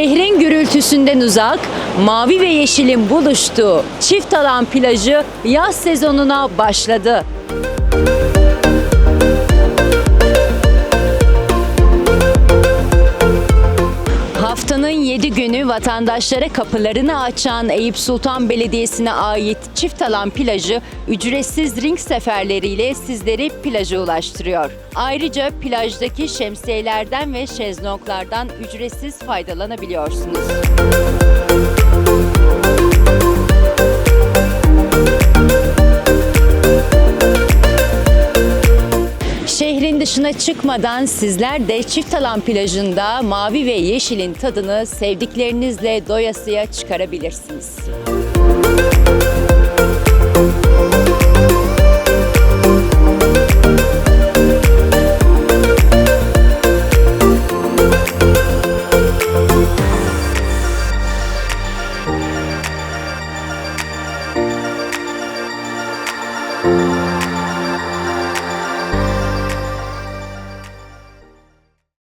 Şehrin gürültüsünden uzak, mavi ve yeşilin buluştuğu çift alan plajı yaz sezonuna başladı. 7 günü vatandaşlara kapılarını açan Eyüp Sultan Belediyesi'ne ait Çift Alan plajı ücretsiz ring seferleriyle sizleri plaja ulaştırıyor. Ayrıca plajdaki şemsiyelerden ve şezlonglardan ücretsiz faydalanabiliyorsunuz. Şehrin dışına çıkmadan sizler de Çiftalan plajında mavi ve yeşilin tadını sevdiklerinizle doyasıya çıkarabilirsiniz.